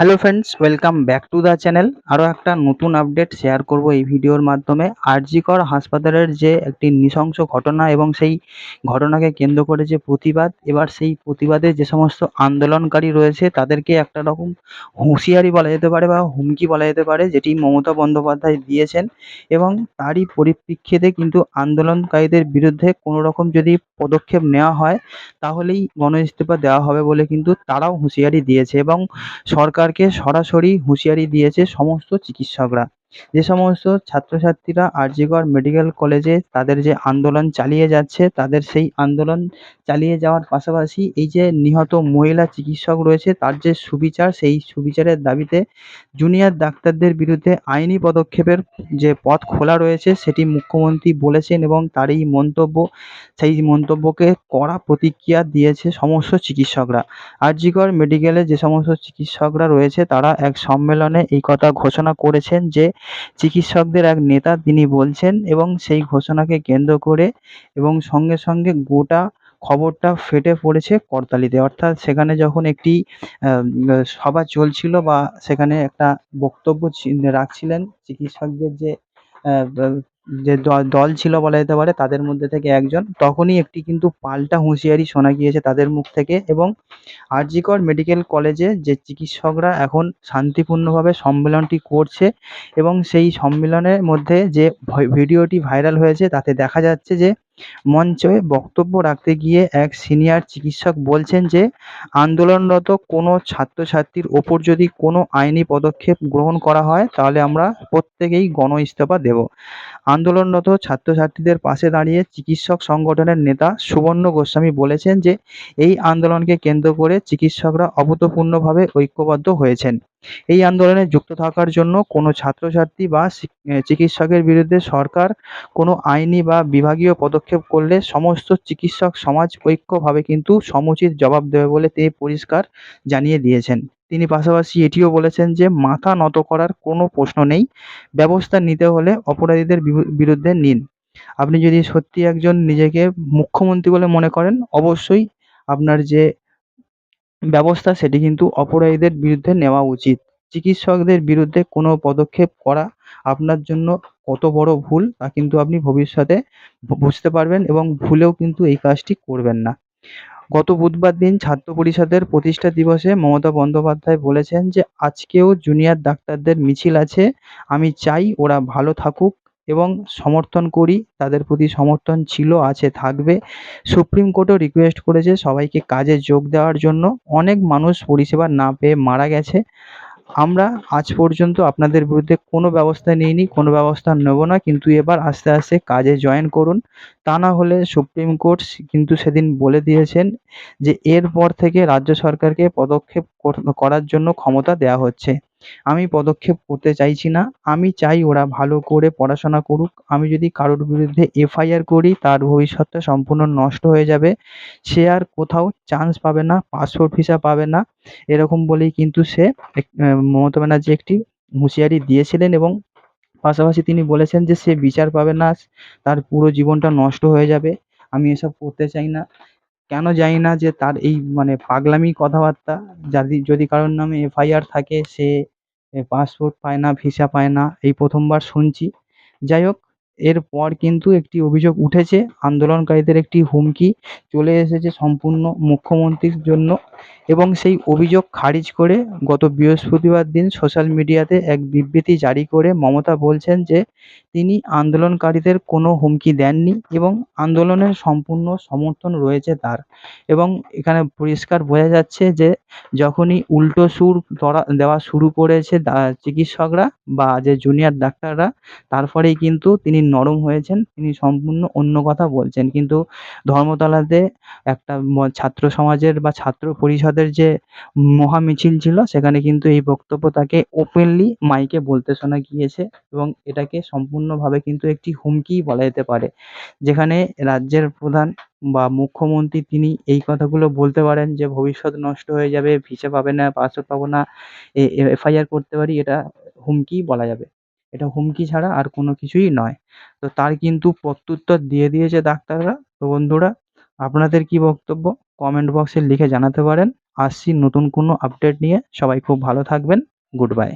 Hello friends welcome back to the channel আরও একটা নতুন আপডেট শেয়ার করব এই ভিডিওর মাধ্যমে। আরজিকর হাসপাতালের যে একটি নৃশংস ঘটনা এবং সেই ঘটনাকে কেন্দ্র করে যে প্রতিবাদ, এবার সেই প্রতিবাদে যে সমস্ত আন্দোলনকারী রয়েছে, তাদেরকে একটা রকম হুঁশিয়ারি বলা যেতে পারে বা হুমকি বলা যেতে পারে, যেটি মমতা বন্দ্যোপাধ্যায় দিয়েছেন। এবং তারই পরিপ্রেক্ষিতে কিন্তু আন্দোলনকারীদের বিরুদ্ধে কোনো রকম যদি পদক্ষেপ নেওয়া হয়, তাহলেই গণ ইস্তফা দেওয়া হবে বলে কিন্তু তারাও হুঁশিয়ারি দিয়েছে। এবং সরকারকে সরাসরি হুঁশিয়ারি দিয়েছে সমস্ত চিকিৎসকরা। যে সমস্ত ছাত্রছাত্রীরা আর আরজিকর মেডিকেল কলেজে তাদের যে আন্দোলন চালিয়ে যাচ্ছে, তাদের সেই আন্দোলন চালিয়ে যাওয়ার পাশাপাশি এই যে নিহত মহিলা চিকিৎসক রয়েছে, তার যে সুবিচার, সেই সুবিচারের দাবিতে জুনিয়র ডাক্তারদের বিরুদ্ধে আইনি পদক্ষেপের যে পথ খোলা রয়েছে, সেটি মুখ্যমন্ত্রী বলেছেন এবং তার এই মন্তব্য, সেই মন্তব্যকে কড়া প্রতিক্রিয়া দিয়েছে সমস্ত চিকিৎসকরা। আর আরজিকর মেডিকেলে যে সমস্ত চিকিৎসকরা রয়েছে, তারা এক সম্মেলনে এই কথা ঘোষণা করেছেন যে চিকিৎসকদের এক নেতা তিনি বলছেন, এবং সেই ঘোষণাকে কেন্দ্র করে এবং সঙ্গে সঙ্গে গোটা খবরটা ফেটে পড়েছে করতালিতে। অর্থাৎ সেখানে যখন একটি সভা চলছিল বা সেখানে একটা বক্তব্য রাখছিলেন চিকিৎসকদের যে যে দল ছিল বলা যেতে পারে, তাদের মধ্যে থেকে একজন। তখনই একটি কিন্তু পাল্টা হুঁশিয়ারি শোনা গিয়েছে তাদের মুখ থেকে এবং আরজিকর মেডিকেল কলেজে যে চিকিৎসকরা এখন শান্তিপূর্ণভাবে সম্মেলনটি করছে এবং সেই সম্মেলনের মধ্যে যে ভিডিওটি ভাইরাল হয়েছে, তাতে দেখা যাচ্ছে যে মঞ্চে বক্তব্য রাখতে গিয়ে এক সিনিয়র চিকিৎসক বলছেন যে, আন্দোলনরত কোনো ছাত্রছাত্রীর ওপর যদি কোনো আইনি পদক্ষেপ গ্রহণ করা হয়, তাহলে আমরা প্রত্যেকেই গণ ইস্তফা দেব। আন্দোলনরত ছাত্রছাত্রীদের পাশে দাঁড়িয়ে চিকিৎসক সংগঠনের নেতা সুবর্ণ গোস্বামী বলেছেন যে, এই আন্দোলনকে কেন্দ্র করে চিকিৎসকরা অভূতপূর্ণভাবে ঐক্যবদ্ধ হয়েছেন। এই আন্দোলনে যুক্ত থাকার জন্য কোনো ছাত্রছাত্রী বা চিকিৎসকের বিরুদ্ধে সরকার কোনো আইনি বা বিভাগীয় পদক্ষেপ করলে সমস্ত চিকিৎসক সমাজ ঐক্যভাবে কিন্তু সমুচিত জবাব দেবে বলে তিনি পরিষ্কার জানিয়ে দিয়েছেন। তিনি পাশাপাশি এটিও বলেছেন যে মাথা নত করার কোনো প্রশ্ন নেই, ব্যবস্থা নিতে হলে অপরাধীদের বিরুদ্ধে নিন। আপনি যদি সত্যি একজন নিজেকে মুখ্যমন্ত্রী বলে মনে করেন, অবশ্যই আপনার যে ব্যবস্থা সেটি কিন্তু অপরাধীদের বিরুদ্ধে নেওয়া উচিত। চিকিৎসকদের বিরুদ্ধে কোনো পদক্ষেপ করা আপনার জন্য কত বড় ভুল তা কিন্তু আপনি ভবিষ্যতে বুঝতে পারবেন এবং ভুলেও কিন্তু এই কাজটি করবেন না। গত বুধবার দিন ছাত্র পরিষদের প্রতিষ্ঠা দিবসে মমতা বন্দ্যোপাধ্যায় বলেছেন যে, আজকেও জুনিয়র ডাক্তারদের মিছিল আছে। আমি চাই ওরা ভালো থাকুক এবং সমর্থন করি, তাদের প্রতি সমর্থন ছিল, আছে, থাকবে। সুপ্রিম কোর্টও রিকোয়েস্ট করেছে সবাইকে কাজে যোগ দেওয়ার জন্য। অনেক মানুষ পরিষেবা না পেয়ে মারা গেছে। আমরা আজ পর্যন্ত আপনাদের বিরুদ্ধে কোনো ব্যবস্থা নিইনি, কোনো ব্যবস্থা নেব না, কিন্তু এবার আস্তে আস্তে কাজে জয়েন করুন। তা না হলে সুপ্রিম কোর্ট কিন্তু সেদিন বলে দিয়েছেন যে, এরপর থেকে রাজ্য সরকারকে পদক্ষেপ করার জন্য ক্ষমতা দেওয়া হচ্ছে। আমি পদক্ষেপ করতে চাইছি না। আমি চাই ওরা ভালো করে পড়াশোনা করুক। আমি যদি কারোর বিরুদ্ধে এফআইআর করি, তার ভবিষ্যৎটা সম্পূর্ণ নষ্ট হয়ে যাবে। সে আর কোথাও চান্স পাবে না পাসপোর্ট ভিসা পাবে না। এরকম বলেই কিন্তু সে মমতা ব্যানার্জি একটি হুঁশিয়ারি দিয়েছিলেন এবং পাশাপাশি তিনি বলেছেন যে সে বিচার পাবে না, তার পুরো জীবনটা নষ্ট হয়ে যাবে। আমি এসব করতে চাই না। কেন জানি না যে তার এই মানে পাগলামি কথাবার্তা, যদি যদি কারোর নামে এফআইআর থাকে, সে পাসপোর্ট পায় না ভিসা পায় না, এই প্রথমবার শুনছি। যাই হোক এরপর কিন্তু একটি অভিযোগ উঠেছে, আন্দোলনকারীদের একটি হুমকি চলে এসেছে সম্পূর্ণ মুখ্যমন্ত্রীর জন্য। এবং সেই অভিযোগ খারিজ করে গত বৃহস্পতিবার দিন সোশ্যাল মিডিয়াতে এক বিবৃতি জারি করে মমতা বলছেন যে তিনি আন্দোলনকারীদের কোনো হুমকি দেননি এবং আন্দোলনের সম্পূর্ণ সমর্থন রয়েছে তার। এবং এখানে পরিষ্কার বোঝা যাচ্ছে যে যখনই উল্টো সুর দেওয়া শুরু করেছে চিকিৎসকরা বা যে জুনিয়র ডাক্তাররা তারপরেই কিন্তু তিনি নরম হয়েছেন, তিনি সম্পূর্ণ অন্য কথা বলছেন। কিন্তু ধর্মতলাতে একটা ছাত্র সমাজের বা ছাত্র পরিষদের যে মহা মিছিল ছিল, সেখানে কিন্তু এই বক্তব্য তাকে ওপেনলি মাইকে বলতে শোনা গিয়েছে এবং এটাকে সম্পূর্ণভাবে কিন্তু একটি হুমকিই বলা যেতে পারে। যেখানে রাজ্যের প্রধান বা মুখ্যমন্ত্রী তিনি এই কথাগুলো বলতে পারেন যে, ভবিষ্যৎ নষ্ট হয়ে যাবে, ভিসা পাবে না, পাসপোর্ট পাবো না এফআইআর করতে পারি। এটা হুমকিই বলা যাবে। এটা হুমকি ছাড়া আর কোনো কিছুই নয়। তো তার কিন্তু প্রত্যুত্তর দিয়ে দিয়েছে ডাক্তাররা। তো বন্ধুরা, আপনাদের কি বক্তব্য? কমেন্ট বক্সে লিখে জানাতে পারেন। আসছি নতুন কোনো আপডেট নিয়ে। সবাই খুব ভালো থাকবেন। Good bye.